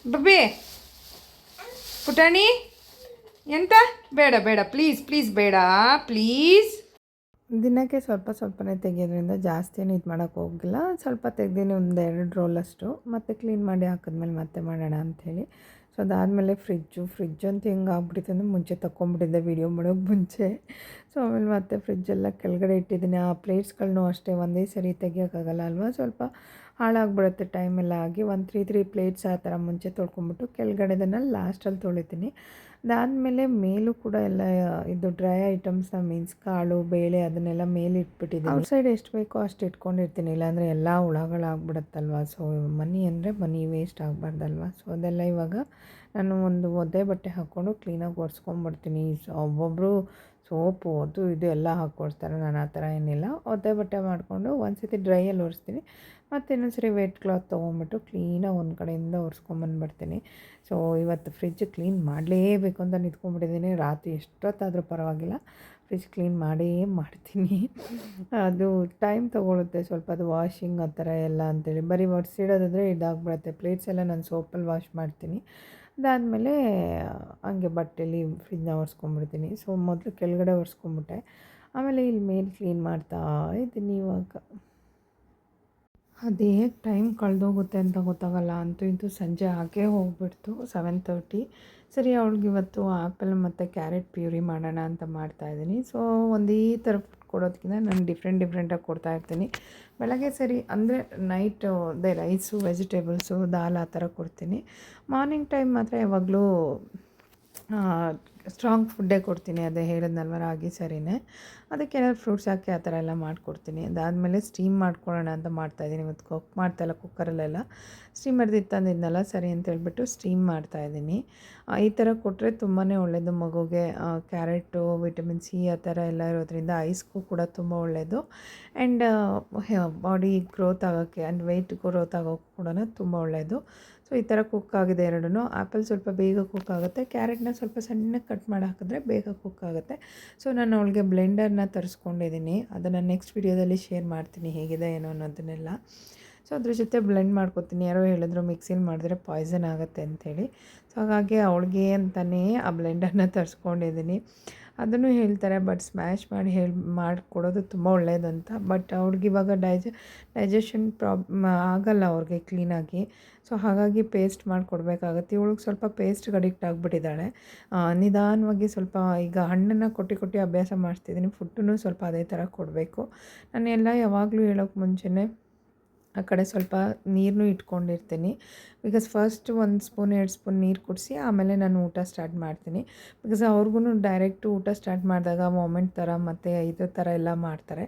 ಬಬ್ಬಿ ಪುಟಾಣಿ? ಎಂತ? ಬೇಡ ಬೇಡ. ಪ್ಲೀಸ್ ಪ್ಲೀಸ್, ಬೇಡ. ಪ್ಲೀಸ್. ದಿನಕ್ಕೆ ಸ್ವಲ್ಪ ಸ್ವಲ್ಪನೇ ತೆಗೆಯೋದ್ರಿಂದ ಜಾಸ್ತಿ ಏನು ಇದು ಮಾಡೋಕ್ಕೆ ಹೋಗಿಲ್ಲ. ಸ್ವಲ್ಪ ತೆಗ್ದೀನಿ ಒಂದು ಎರಡು ರೋಲಷ್ಟು. ಮತ್ತು ಕ್ಲೀನ್ ಮಾಡಿ ಹಾಕಿದ್ಮೇಲೆ ಮತ್ತೆ ಮಾಡೋಣ ಅಂಥೇಳಿ. ಸೊ ಅದಾದಮೇಲೆ ಫ್ರಿಜ್ಜು ಫ್ರಿಜ್ ಅಂತ ಹೆಂಗೆ ಆಗ್ಬಿಟ್ಟಿತ್ತು ಅಂದರೆ ಮುಂಚೆ ತಗೊಂಬಿಟ್ಟಿದ್ದೆ ವೀಡಿಯೋ ಮಾಡೋಕ್ಕೆ ಮುಂಚೆ. ಸೊ ಆಮೇಲೆ ಮತ್ತೆ ಫ್ರಿಜ್ಜೆಲ್ಲ ಕೆಳಗಡೆ ಇಟ್ಟಿದ್ದೀನಿ. ಆ ಪ್ಲೇಟ್ಸ್ಗಳನ್ನೂ ಅಷ್ಟೇ ಒಂದೇ ಸರಿ ತೆಗಿಯೋಕ್ಕಾಗಲ್ಲ ಅಲ್ವಾ? ಸ್ವಲ್ಪ ಹಾಳಾಗ್ಬಿಡುತ್ತೆ ಟೈಮೆಲ್ಲ ಆಗಿ ಒಂದು ತ್ರೀ ತ್ರೀ ಪ್ಲೇಟ್ಸ್ ಆ ಥರ ಮುಂಚೆ ತೊಳ್ಕೊಂಬಿಟ್ಟು ಕೆಳಗಡೆದನ್ನು ಲಾಸ್ಟಲ್ಲಿ ತೊಳಿತೀನಿ. ಅದಾದಮೇಲೆ ಮೇಲೂ ಕೂಡ ಎಲ್ಲ ಇದು ಡ್ರೈ ಐಟಮ್ಸ್ನ ಮೀನ್ಸ್ ಕಾಳು, ಬೇಳೆ ಅದನ್ನೆಲ್ಲ ಮೇಲೆ ಇಟ್ಬಿಟ್ಟಿದ್ದೀನಿ ಔಟ್ಸೈಡ್ ಎಷ್ಟು ಬೇಕೋ ಅಷ್ಟು ಇಟ್ಕೊಂಡಿರ್ತೀನಿ, ಇಲ್ಲಾಂದರೆ ಎಲ್ಲ ಹುಳಗಳಾಗ್ಬಿಡುತ್ತಲ್ವ? ಸೊ, ಮನಿ ಅಂದರೆ ಮನಿ ವೇಸ್ಟ್ ಆಗಬಾರ್ದಲ್ವ? ಸೊ, ಅದೆಲ್ಲ ಇವಾಗ ನಾನು ಒಂದು ಒದ್ದೆ ಬಟ್ಟೆ ಹಾಕ್ಕೊಂಡು ಕ್ಲೀನಾಗಿ ಒರೆಸ್ಕೊಂಡ್ಬಿಡ್ತೀನಿ. ಸೊ ಒಬ್ಬೊಬ್ಬರು ಸೋಪು ಅದು ಇದು ಎಲ್ಲ ಹಾಕ್ಕೊಡ್ತಾರೆ. ನಾನು ಆ ಥರ ಏನಿಲ್ಲ. ಒದ್ದೆ ಬಟ್ಟೆ ಮಾಡಿಕೊಂಡು ಒಂದು ಸತಿ ಡ್ರೈಯಲ್ಲಿ ಒರೆಸ್ತೀನಿ. ಮತ್ತು ಇನ್ನೊಂದ್ಸರಿ ವೆಟ್ ಕ್ಲಾತ್ ತೊಗೊಂಡ್ಬಿಟ್ಟು ಕ್ಲೀನಾಗಿ ಒಂದು ಕಡೆಯಿಂದ ಒರೆಸ್ಕೊಂಬಂದ್ಬಿಡ್ತೀನಿ. ಸೊ ಇವತ್ತು ಫ್ರಿಜ್ ಕ್ಲೀನ್ ಮಾಡಲೇಬೇಕು ಅಂತ ನಿಂತ್ಕೊಂಡ್ಬಿಟ್ಟಿದ್ದೀನಿ. ರಾತ್ರಿ ಎಷ್ಟೊತ್ತಾದರೂ ಪರವಾಗಿಲ್ಲ. ಫ್ರಿಜ್ ಕ್ಲೀನ್ ಮಾಡೇ ಮಾಡ್ತೀನಿ. ಅದು ಟೈಮ್ ತೊಗೊಳುತ್ತೆ. ಸ್ವಲ್ಪ ಅದು ವಾಷಿಂಗ್ ಆ ಥರ ಎಲ್ಲ ಅಂತೇಳಿ. ಬರೀ ಒರೆಸಿಡೋದಾದರೆ ಇದಾಗ್ಬಿಡುತ್ತೆ. ಪ್ಲೇಟ್ಸ್ ಎಲ್ಲ ನಾನು ಸೋಪಲ್ಲಿ ವಾಶ್ ಮಾಡ್ತೀನಿ. ಅದಾದಮೇಲೆ, ಹಂಗೆ ಬಟ್ಟೆಲಿ ಫ್ರಿಜ್ನ ಒರೆಸ್ಕೊಂಬಿಡ್ತೀನಿ. ಸೊ ಮೊದಲು ಕೆಳಗಡೆ ಒರೆಸ್ಕೊಂಬಿಟ್ಟೆ. ಆಮೇಲೆ ಇಲ್ಲಿ ಮೇಲೆ ಕ್ಲೀನ್ ಮಾಡ್ತಾ ಇದ್ದೀನಿ ಇವಾಗ. ಅದು ಹೇಗೆ ಟೈಮ್ ಕಳೆದೋಗುತ್ತೆ ಅಂತ ಗೊತ್ತಾಗಲ್ಲ. ಅಂತೂ ಇಂತೂ ಸಂಜೆ ಹಾಗೇ ಹೋಗ್ಬಿಡ್ತು ಸೆವೆನ್ ತರ್ಟಿ ಸರಿ ಅವಳಿಗೆ ಇವತ್ತು ಆ್ಯಪಲ್ ಮತ್ತು ಕ್ಯಾರೆಟ್ ಪ್ಯೂರಿ ಮಾಡೋಣ ಅಂತ ಮಾಡ್ತಾಯಿದ್ದೀನಿ ಸೊ ಒಂದೇ ಥರ ಫುಡ್ ಕೊಡೋದಕ್ಕಿಂತ ನಾನು ಡಿಫ್ರೆಂಟ್ ಡಿಫ್ರೆಂಟಾಗಿ ಕೊಡ್ತಾ ಇರ್ತೀನಿ. ಬೆಳಗ್ಗೆ ಸರಿ, ಅಂದರೆ ನೈಟು ಅದೇ ರೈಸು ವೆಜಿಟೇಬಲ್ಸು ದಾಲ್ ಆ ಥರ ಕೊಡ್ತೀನಿ. ಮಾರ್ನಿಂಗ್ ಟೈಮ್ ಮಾತ್ರ ಯಾವಾಗಲೂ ಸ್ಟ್ರಾಂಗ್ ಫುಡ್ಡೇ ಕೊಡ್ತೀನಿ, ಅದೇ ಹೇಳಿದ್ನಲ್ವ ರಾಗಿ ಸರಿನೇ. ಅದಕ್ಕೆ ಏನಾದ್ರು ಫ್ರೂಟ್ಸ್ ಹಾಕಿ ಆ ಥರ ಎಲ್ಲ ಮಾಡಿಕೊಡ್ತೀನಿ. ಅದಾದಮೇಲೆ ಸ್ಟೀಮ್ ಮಾಡ್ಕೊಳ್ಳೋಣ ಅಂತ ಮಾಡ್ತಾಯಿದ್ದೀನಿ ಇವತ್ತು ಕುಕ್ ಮಾಡ್ತಾಯಿಲ್ಲ ಕುಕ್ಕರಲ್ಲೆಲ್ಲ ಸ್ಟೀಮರ್ದು ತಂದಿದ್ನಲ್ಲ ಸರಿ ಅಂತ ಹೇಳ್ಬಿಟ್ಟು ಸ್ಟೀಮ್ ಮಾಡ್ತಾಯಿದ್ದೀನಿ ಈ ಥರ ಕೊಟ್ಟರೆ ತುಂಬಾ ಒಳ್ಳೆಯದು ಮಗುಗೆ ಕ್ಯಾರೆಟು ವಿಟಮಿನ್ ಸಿ ಆ ಥರ ಎಲ್ಲ ಇರೋದ್ರಿಂದ ಐಸ್ಗೂ ಕೂಡ ತುಂಬ ಒಳ್ಳೆಯದು ಆ್ಯಂಡ್ ಬಾಡಿ ಗ್ರೋತ್ ಆಗೋಕ್ಕೆ ಆ್ಯಂಡ್ ವೆಯ್ಟ್ ಗ್ರೋತ್ ಆಗೋಕ್ಕೂ ಕೂಡ ತುಂಬ ಒಳ್ಳೆಯದು ಸೊ, ಈ ಥರ ಕುಕ್ ಆಗಿದೆ ಎರಡೂ ಆ್ಯಪಲ್ ಸ್ವಲ್ಪ ಬೇಗ ಕುಕ್ ಆಗುತ್ತೆ. ಕ್ಯಾರೆಟ್ನ ಸ್ವಲ್ಪ ಸಣ್ಣಗೆ ಕಟ್ ಮಾಡಿ ಹಾಕಿದ್ರೆ ಬೇಗ ಕುಕ್ ಆಗುತ್ತೆ. ಸೊ ನಾನು ಅವಳಿಗೆ ಬ್ಲೆಂಡರ್ನ ತರಿಸ್ಕೊಂಡಿದ್ದೀನಿ ಅದನ್ನು ನೆಕ್ಸ್ಟ್ ವಿಡಿಯೋದಲ್ಲಿ ಶೇರ್ ಮಾಡ್ತೀನಿ ಹೇಗಿದೆ, ಏನೋ ಅನ್ನೋದನ್ನೆಲ್ಲ. ಸೊ ಅದ್ರ ಜೊತೆ ಬ್ಲೆಂಡ್ ಮಾಡ್ಕೊತೀನಿ. ಯಾರೋ ಹೇಳಿದ್ರು ಮಿಕ್ಸಿಲಿ ಮಾಡಿದ್ರೆ ಪಾಯ್ಸನ್ ಆಗುತ್ತೆ ಅಂಥೇಳಿ ಸೊ ಹಾಗಾಗಿ ಅವಳಿಗೆ ಅಂತಲೇ ಆ ಬ್ಲೆಂಡರ್ನ ತರಿಸ್ಕೊಂಡಿದ್ದೀನಿ ಅದನ್ನು ಹೇಳ್ತಾರೆ ಬಟ್ ಸ್ಮ್ಯಾಶ್ ಮಾಡಿ ಹೇಳಿ, ಮಾಡಿಕೊಡೋದು ತುಂಬ ಒಳ್ಳೆಯದಂತ ಬಟ್ ಅವ್ರಿಗೆ ಇವಾಗ ಡೈಜ ಡೈಜೆಷನ್ ಪ್ರಾಬ್ಲಮ್ ಆಗಲ್ಲ ಅವ್ರಿಗೆ ಕ್ಲೀನಾಗಿ ಸೊ ಹಾಗಾಗಿ ಪೇಸ್ಟ್ ಮಾಡಿಕೊಡ್ಬೇಕಾಗತ್ತೆ. ಇವಳಿಗೆ ಸ್ವಲ್ಪ ಪೇಸ್ಟ್ಗೆ ಅಡಿಕ್ಟ್ ಆಗಿಬಿಟ್ಟಿದ್ದಾಳೆ. ನಿಧಾನವಾಗಿ ಸ್ವಲ್ಪ ಈಗ ಹಣ್ಣನ್ನು ಕೊಟ್ಟು ಕೊಟ್ಟು ಅಭ್ಯಾಸ ಮಾಡಿಸ್ತಿದ್ದೀನಿ ಫುಡ್ಡನ್ನು ಸ್ವಲ್ಪ ಅದೇ ಥರ ಕೊಡಬೇಕು. ನಾನು ಎಲ್ಲ ಯಾವಾಗಲೂ ಹೇಳೋಕ್ಕೆ ಮುಂಚೆನೇ ಆ ಕಡೆ ಸ್ವಲ್ಪ ನೀರನ್ನು ಇಟ್ಕೊಂಡಿರ್ತೀನಿ. ಬಿಕಾಸ್ ಫಸ್ಟ್ ಒಂದು ಸ್ಪೂನ್ ಎರಡು ಸ್ಪೂನ್ ನೀರು ಕುಡಿಸಿ ಆಮೇಲೆ ನಾನು ಊಟ ಸ್ಟಾರ್ಟ್ ಮಾಡ್ತೀನಿ. ಬಿಕಾಸ್ ಅವ್ರಿಗೂ ಡೈರೆಕ್ಟು ಊಟ ಸ್ಟಾರ್ಟ್ ಮಾಡಿದಾಗ ಮೊಮೆಂಟ್ ಥರ ಮತ್ತು ಇದು ಥರ ಎಲ್ಲ ಮಾಡ್ತಾರೆ.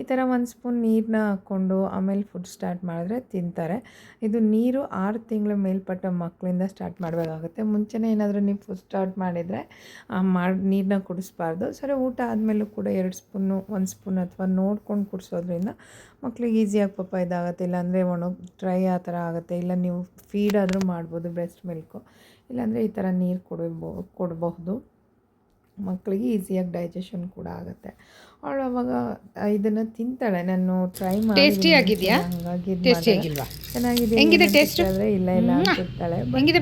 ಈ ಥರ ಒಂದು ಸ್ಪೂನ್ ನೀರನ್ನ ಹಾಕ್ಕೊಂಡು ಆಮೇಲೆ ಫುಡ್ ಸ್ಟಾರ್ಟ್ ಮಾಡಿದ್ರೆ ತಿಂತಾರೆ. ಇದು ನೀರು ಆರು ತಿಂಗಳ ಮೇಲ್ಪಟ್ಟ ಮಕ್ಕಳಿಂದ ಸ್ಟಾರ್ಟ್ ಮಾಡಬೇಕಾಗುತ್ತೆ. ಮುಂಚೆನೇ ಏನಾದರೂ ನೀವು ಫುಡ್ ಸ್ಟಾರ್ಟ್ ಮಾಡಿದರೆ ಮಾಡಿ ನೀರನ್ನ ಕುಡಿಸ್ಬಾರ್ದು. ಸರಿ, ಊಟ ಆದಮೇಲೂ ಕೂಡ ಎರಡು ಸ್ಪೂನು ಒಂದು ಸ್ಪೂನ್ ಅಥವಾ ನೋಡ್ಕೊಂಡು ಕುಡಿಸೋದ್ರಿಂದ ಮಕ್ಳಿಗೆ ಈಸಿಯಾಗಿ ಪಾಪ ಇದಾಗುತ್ತೆ. ಇಲ್ಲಾಂದರೆ ಒಣಗಿ ಡ್ರೈ ಆ ಥರ ಆಗುತ್ತೆ. ಇಲ್ಲ ನೀವು ಫೀಡ್ ಆದರೂ ಮಾಡ್ಬೋದು ಬ್ರೆಸ್ಟ್ ಮಿಲ್ಕು ಇಲ್ಲಾಂದರೆ ಈ ಥರ ನೀರು ಕೊಡಬೋ ಕೊಡಬಹುದು. ಮಕ್ಕಳಿಗೆ ಈಸಿಯಾಗಿ ಡೈಜೆಷನ್ ಕೂಡ ಆಗುತ್ತೆ. ಅವಳು ಅವಾಗ ಇದನ್ನು ತಿಂತಾಳೆ. ನಾನು ಟ್ರೈ ಮಾಡಿ? ಹಂಗಾಗಿ ಚೆನ್ನಾಗಿದೆ ಹೆಂಗಿದೆ ಟೇಸ್ಟ್ ಇಲ್ಲ ಇಲ್ಲ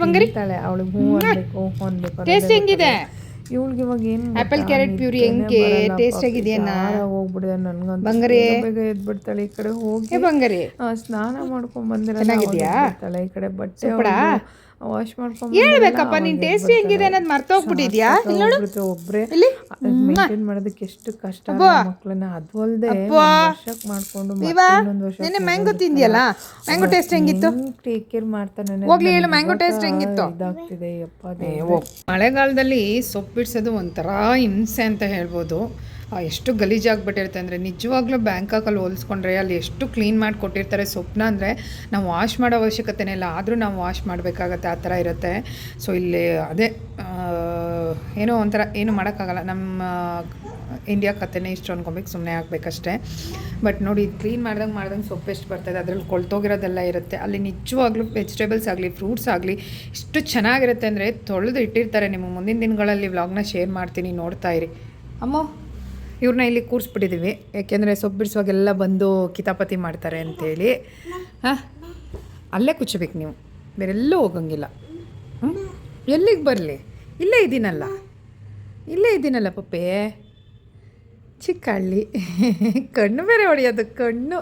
ಬಂಗಾರಿ? ಅವಳಿಗೆ ಹೂ ಅನ್ಬೇಕು ಹೂ ಅನ್ಬೇಕು ಟೇಸ್ಟ್ ಹೆಂಗಿದೆ? ಇವಳಿಗೆ ಇವಾಗ ಏನು ಕ್ಯಾರೆಟ್ ಪ್ಯೂರಿ ಹೆಂಗೆ? ಟೇಸ್ಟ್ ಆಗಿದೆಯಾ? ಹೋಗ್ಬಿಡಿದೆ ನನ್ಗಂತೂ ಬಂಗಾರಿ? ಬೇಗ ಎದ್ಬಿಡ್ತಾಳೆ ಈ ಕಡೆ ಹೋಗಿ ಬಂಗಾರಿ ಆ, ಸ್ನಾನ ಮಾಡ್ಕೊಂಡ್ ಬಂದಿರೋ ಚೆನ್ನಾಗಿದ್ಯಾ? ಈ ಕಡೆ ಬಟ್ಟೆ? ವಾಶ್ ಮಾಡ್ಕೊಂಡು ಹೇಳ್ಬೇಕಪ್ಪ ನೀನ್ ಟೇಸ್ಟಿ ಹೆಂಗಿದೆ ಅನ್ನೋದು ಮರ್ತೋಗ್ಬಿಟ್ಟಿದ್ಯಾ ಇಲ್ಲಿ ನೋಡು. ಒಬ್ರೆ. ಇಲ್ಲಿ? ಮೇಂಟೈನ್ ಮಾಡೋದಕ್ಕೆ ಎಷ್ಟು ಕಷ್ಟ ಮಕ್ಕಳನ್ನ ಅದು ಅಲ್ದೆ ವರ್ಷಕ್ಕೆ ಮಾಡ್ಕೊಂಡು ಇವಾ ವರ್ಷ ನೆನ್ನೆ ಮ್ಯಾಂಗೋ ತಿಂದಿಯಲ್ಲ? ಮ್ಯಾಂಗೋ ಟೇಸ್ಟ್ ಹೆಂಗಿತ್ತು? ಟೇಕ್ ಕೇರ್ ಮಾಡ್ತಾನೆ ಹೋಗ್ಲಿ ಹೇಳು ಮ್ಯಾಂಗೋ ಟೇಸ್ಟ್ ಹೆಂಗಿತ್ತು? ಇದಾಗ್ತಿದೆ ಯಪ್ಪ ಮಳೆಗಾಲದಲ್ಲಿ ಸೊಪ್ಪು ಬಿಡ್ಸೋದು ಒಂಥರ ಹಿಂಸೆ ಅಂತ ಹೇಳ್ಬೋದು. ಎಷ್ಟು ಗಲೀಜಾಗ್ಬಿಟ್ಟಿರುತ್ತೆ ಅಂದರೆ ನಿಜವಾಗ್ಲೂ ಬ್ಯಾಂಕಾಕಲ್ಲಿ ಹೋಲಿಸ್ಕೊಂಡ್ರೆ ಅಲ್ಲಿ ಎಷ್ಟು ಕ್ಲೀನ್ ಮಾಡಿ ಕೊಟ್ಟಿರ್ತಾರೆ ಸೊಪ್ಪನ್ನ ಅಂದರೆ ನಾವು ವಾಶ್ ಮಾಡೋ ಅವಶ್ಯಕತೆನೇ ಇಲ್ಲ, ಆದರೂ ನಾವು ವಾಶ್ ಮಾಡಬೇಕಾಗತ್ತೆ, ಆ ಥರ ಇರುತ್ತೆ. ಸೊ ಇಲ್ಲಿ ಅದೇ ಏನೋ ಒಂಥರ, ಏನು ಮಾಡೋಕ್ಕಾಗಲ್ಲ. ನಮ್ಮ ಇಂಡಿಯಾ ಕತೆನೇ ಇಷ್ಟು ಅನ್ಕೊಬೇಕು ಸುಮ್ಮನೆ ಆಗಬೇಕಷ್ಟೇ. ಬಟ್ ನೋಡಿ ಕ್ಲೀನ್ ಮಾಡ್ದಂಗೆ ಮಾಡ್ದಂಗೆ ಸೊಪ್ಪು ಎಷ್ಟು ಬರ್ತದೆ, ಅದರಲ್ಲಿ ಕೊಳ್ತೋಗಿರೋದೆಲ್ಲ ಇರುತ್ತೆ. ಅಲ್ಲಿ ನಿಜವಾಗ್ಲೂ ವೆಜಿಟೇಬಲ್ಸ್ ಆಗಲಿ ಫ್ರೂಟ್ಸ್ ಆಗಲಿ ಎಷ್ಟು ಚೆನ್ನಾಗಿರುತ್ತೆ ಅಂದರೆ ತೊಳೆದು ಇಟ್ಟಿರ್ತಾರೆ. ನಿಮ್ಮ ಮುಂದಿನ ದಿನಗಳಲ್ಲಿ ವ್ಲಾಗ್ನ ಶೇರ್ ಮಾಡ್ತೀನಿ, ನೋಡ್ತಾ ಇರಿ. ಅಮ್ಮ! ಇವ್ರನ್ನ ಇಲ್ಲಿ ಕೂರಿಸ್ಬಿಟ್ಟಿದ್ದೀವಿ ಯಾಕೆಂದರೆ ಸೊಪ್ಪು ಬಿಡಿಸುವಾಗೆಲ್ಲ ಬಂದು ಕಿತಾಪತಿ ಮಾಡ್ತಾರೆ ಅಂತೇಳಿ. ಹಾಂ? ಅಲ್ಲೇ ಕುಚ್ಚಬೇಕು ನೀವು. ಬೇರೆಲ್ಲೂ ಹೋಗಂಗಿಲ್ಲ. ಹ್ಞೂ ಎಲ್ಲಿಗೆ ಬರಲಿ? ಇಲ್ಲೇ ಇದ್ದೀನಲ್ಲ. ಇಲ್ಲೇ ಇದ್ದೀನಲ್ಲ ಪಪ್ಪೆ. ಚಿಕ್ಕ ಹಳ್ಳಿ ಕಣ್ಣು ಬೇರೆ ಹೊಡೆಯೋದು, ಕಣ್ಣು.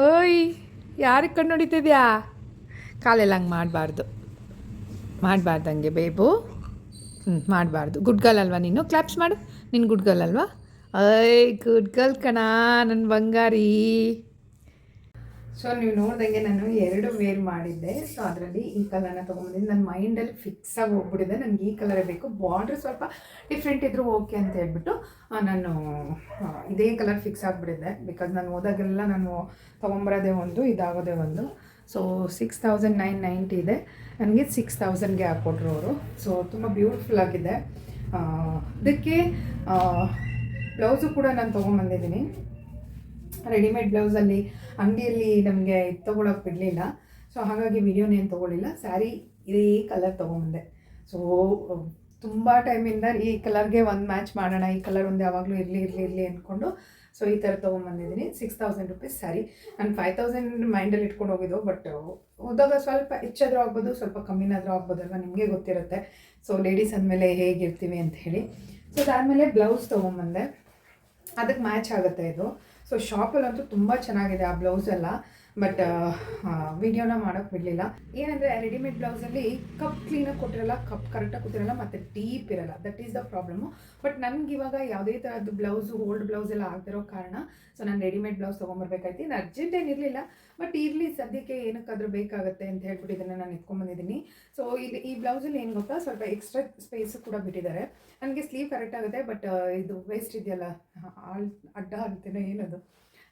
ಓಯ್, ಯಾರಿಗೆ ಕಣ್ಣು ಹೊಡಿತಿದ್ಯಾ? ಕಾಲೆಲ್ಲ ಹಂಗೆ ಮಾಡಬಾರ್ದು. ಮಾಡಬಾರ್ದಂಗೆ, ಬೇಬು. ಹ್ಞೂ ಮಾಡಬಾರ್ದು. ಗುಡ್ ಗರ್ಲ್ ಅಲ್ವಾ ನೀನು? ಕ್ಲಾಪ್ಸ್ ಮಾಡು. ನಿನ್ನ ಗುಡ್ ಗರ್ಲ್ ಅಲ್ವಾ? ಐ ಗುಡ್ ಗರ್ಲ್ ಕಣ ನನ್ನ ಬಂಗಾರಿ. ಸೊ ನೀವು ನೋಡ್ದಂಗೆ ನಾನು ಎರಡು ವೇರ್ ಮಾಡಿದ್ದೆ. ಸೊ ಅದರಲ್ಲಿ ಈ ಕಲರ್ನ ತೊಗೊಂಬಂದಿದ್ದು ನನ್ನ ಮೈಂಡಲ್ಲಿ ಫಿಕ್ಸ್ ಆಗಿ ಹೋಗ್ಬಿಟ್ಟಿದೆ. ನನಗೆ ಈ ಕಲರೇ ಬೇಕು. ಬಾರ್ಡ್ರ್ ಸ್ವಲ್ಪ ಡಿಫ್ರೆಂಟ್ ಇದ್ರೂ ಓಕೆ ಅಂತ ಹೇಳ್ಬಿಟ್ಟು ನಾನು ಇದೇ ಕಲರ್ ಫಿಕ್ಸ್ ಆಗಿಬಿಟ್ಟಿದ್ದೆ ಬಿಕಾಸ್ ನಾನು ಹೋದಾಗೆಲ್ಲ ನಾನು ತೊಗೊಂಬರೋದೇ ಒಂದು, ಇದಾಗೋದೇ ಒಂದು. So six thousand nine ninety ಇದೆ. ನನಗೆ ಸಿಕ್ಸ್ ತೌಸಂಡ್ಗೆ ಹಾಕ್ಕೊಟ್ರು ಅವರು. ಸೊ ತುಂಬ ಬ್ಯೂಟಿಫುಲ್ ಆಗಿದೆ. ಅದಕ್ಕೆ ಬ್ಲೌಸು ಕೂಡ ನಾನು ತೊಗೊಂಬಂದಿದ್ದೀನಿ. ರೆಡಿಮೇಡ್ ಬ್ಲೌಸಲ್ಲಿ ಅಂಗಡಿಯಲ್ಲಿ ನಮಗೆ ಇದು ತೊಗೊಳಕ್ಕೆ ಬಿಡಲಿಲ್ಲ. ಸೊ ಹಾಗಾಗಿ ವಿಡಿಯೋನೇನು ತೊಗೊಳ್ಳಿಲ್ಲ ಸ್ಯಾರಿ ಇದೇ ಕಲರ್ ತೊಗೊಂಬಂದೆ. ಸೊ ತುಂಬ ಟೈಮಿಂದ ಈ ಕಲರ್ಗೆ ಒಂದು ಮ್ಯಾಚ್ ಮಾಡೋಣ, ಈ ಕಲರ್ ಒಂದು ಯಾವಾಗಲೂ ಇರಲಿ ಇರಲಿ ಇರಲಿ ಅಂದ್ಕೊಂಡು ಸೊ ಈ ಥರ ತೊಗೊಂಬಂದಿದ್ದೀನಿ. Six thousand rupees sari. ನಾನು ಫೈವ್ ತೌಸಂಡ್ ಮೈಂಡಲ್ಲಿ ಇಟ್ಕೊಂಡು ಹೋಗಿದ್ದು ಬಟ್ ಹೋದಾಗ ಸ್ವಲ್ಪ ಹೆಚ್ಚಾದರೂ ಆಗ್ಬೋದು, ಸ್ವಲ್ಪ ಕಮ್ಮಿನಾದರೂ ಆಗ್ಬೋದಲ್ವ ನಿಮಗೆ ಗೊತ್ತಿರುತ್ತೆ. ಸೊ ಲೇಡೀಸ್ ಅಂದಮೇಲೆ ಹೇಗಿರ್ತೀವಿ ಅಂತ ಹೇಳಿ. ಸೊ ಅದಾದಮೇಲೆ ಬ್ಲೌಸ್ ತೊಗೊಂಬಂದೆ. ಅದಕ್ಕೆ ಮ್ಯಾಚ್ ಆಗುತ್ತೆ ಇದು. ಸೊ ಶಾಪಲ್ಲಂತೂ ತುಂಬ ಚೆನ್ನಾಗಿದೆ ಆ ಬ್ಲೌಸ್ ಎಲ್ಲ. ಬಟ್ ವಿಡಿಯೋನ ಮಾಡೋಕ್ಕೆ ಬಿಡಲಿಲ್ಲ. ಏನಂದರೆ ರೆಡಿಮೇಡ್ ಬ್ಲೌಸಲ್ಲಿ ಕಪ್ ಕ್ಲೀನಾಗಿ ಕೊಟ್ಟಿರಲ್ಲ ಕಪ್ ಕರೆಕ್ಟಾಗಿ ಕೊಟ್ಟಿರಲ್ಲ, ಮತ್ತು ಡೀಪ್ ಇರಲ್ಲ. That is the problem but ನನಗೆ ಇವಾಗ ಯಾವುದೇ ಥರದ್ದು ಬ್ಲೌಸು ಓಲ್ಡ್ ಬ್ಲೌಸ್ ಎಲ್ಲ ಆಗದಿರೋ ಕಾರಣ ಸೊ ನಾನು ರೆಡಿಮೇಡ್ ಬ್ಲೌಸ್ ತೊಗೊಂಬರ್ಬೇಕಾಯ್ತು. ಇನ್ನು ಅರ್ಜೆಂಟ್ ಏನಿರಲಿಲ್ಲ ಬಟ್ ಇರಲಿ ಸದ್ಯಕ್ಕೆ ಏನಕ್ಕಾದ್ರೂ ಬೇಕಾಗುತ್ತೆ ಅಂತ ಹೇಳ್ಬಿಟ್ಟು ಇದನ್ನು ನಾನು ಎತ್ಕೊಂಡ್ಬಂದಿದ್ದೀನಿ ಸೊ ಇಲ್ಲಿ ಈ ಬ್ಲೌಸಲ್ಲಿ ಏನು ಗೊತ್ತಾ? ಸ್ವಲ್ಪ ಎಕ್ಸ್ಟ್ರಾ ಸ್ಪೇಸ್ ಕೂಡ ಬಿಟ್ಟಿದ್ದಾರೆ. ನನಗೆ ಸ್ಲೀವ್ ಕರೆಕ್ಟ್ ಆಗುತ್ತೆ ಬಟ್ ಇದು ವೇಸ್ಟ್ ಇದೆಯಲ್ಲ ಆಳ್ ಅಡ್ಡ ಅಂತೇನೋ ಏನದು?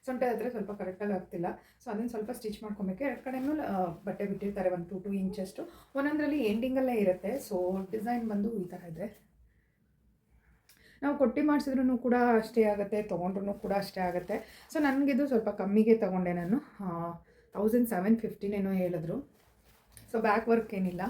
ಸೊಂಟದ ಹತ್ರ ಸ್ವಲ್ಪ ಕರೆಕ್ಟಾಗಿ ಆಗ್ತಿಲ್ಲ. ಸೊ ಅದನ್ನು ಸ್ವಲ್ಪ ಸ್ಟಿಚ್ ಮಾಡ್ಕೊಬೇಕು. ಎರಡು ಕಡೆನೂ ಆ, ಬಟ್ಟೆ ಬಿಟ್ಟಿರ್ತಾರೆ ಒಂದು ಟು ಟು ಇಂಚಷ್ಟು ಒಂದೊಂದರಲ್ಲಿ ಎಂಡಿಂಗಲ್ಲೇ ಇರುತ್ತೆ. ಸೊ ಡಿಸೈನ್ ಬಂದು ಈ ಥರ ಇದೆ. ನಾವು ಕೊಟ್ಟು ಮಾಡಿಸಿದ್ರೂ ಕೂಡ ಅಷ್ಟೇ ಆಗುತ್ತೆ ತೊಗೊಂಡ್ರು ಕೂಡ ಅಷ್ಟೇ ಆಗುತ್ತೆ. ಸೊ ನನಗಿದು ಸ್ವಲ್ಪ ಕಮ್ಮಿಗೆ ತೊಗೊಂಡೆ ನಾನು. ತೌಸಂಡ್ ಸೆವೆನ್ ಫಿಫ್ಟೀನೇನೋ ಹೇಳಿದ್ರು. ಸೊ ಬ್ಯಾಕ್ ವರ್ಕ್ ಏನಿಲ್ಲ.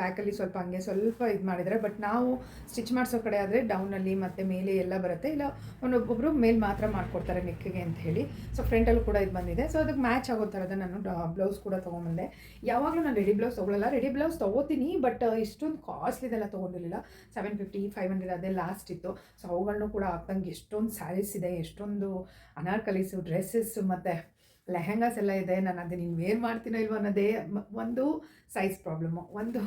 ಬ್ಯಾಕಲ್ಲಿ ಸ್ವಲ್ಪ ಹಂಗೆ ಸ್ವಲ್ಪ ಇದು ಮಾಡಿದರೆ, ಬಟ್ ನಾವು ಸ್ಟಿಚ್ ಮಾಡಿಸೋ ಕಡೆ ಆದರೆ ಡೌನಲ್ಲಿ ಮತ್ತು ಮೇಲೆ ಎಲ್ಲ ಬರುತ್ತೆ. ಇಲ್ಲ ಒಂದೊಬ್ಬೊಬ್ಬರು ಮೇಲೆ ಮಾತ್ರ ಮಾಡಿಕೊಡ್ತಾರೆ ನೆಕ್ಕಿಗೆ ಅಂತ ಹೇಳಿ. ಸೊ ಫ್ರಂಟಲ್ಲೂ ಕೂಡ ಇದು ಬಂದಿದೆ. ಸೊ ಅದಕ್ಕೆ ಮ್ಯಾಚ್ ಆಗೋ ಥರದ ನಾನು ಬ್ಲೌಸ್ ಕೂಡ ತೊಗೊಂಬಂದೆ ಯಾವಾಗಲೂ ನಾನು ರೆಡಿ ಬ್ಲೌಸ್ ತೊಗೊಳ್ಳಲ್ಲ ರೆಡಿ ಬ್ಲೌಸ್ ತೊಗೋತೀನಿ, ಬಟ್ ಇಷ್ಟೊಂದು ಕಾಸ್ಟ್ಲಿದೆಲ್ಲ ತೊಗೊಂಡಿರಲಿಲ್ಲ. ಸೆವೆನ್ ಫಿಫ್ಟಿ, ಫೈವ್ ಹಂಡ್ರೆಡ್ ಅದೇ ಲಾಸ್ಟ್ ಇತ್ತು. ಸೊ ಅವುಗಳನ್ನೂ ಕೂಡ ಹಾಕ್ದಂಗೆ ಎಷ್ಟೊಂದು ಸ್ಯಾರೀಸ್ ಇದೆ, ಎಷ್ಟೊಂದು ಅನಾರ್ಕಲೀಸು ಡ್ರೆಸ್ಸಸ್ಸು ಮತ್ತು ಲೆಹೆಂಗಾಸ್ ಎಲ್ಲ ಇದೆ. ನಾನು ಅದನ್ನ ಇನ್ನು ವೇರ್ ಮಾಡ್ತೀನೋ ಇಲ್ವೋ ಅನ್ನೋದೇ ಒಂದು ಸೈಜ್ ಪ್ರಾಬ್ಲಮ್ಮು ಒಂದು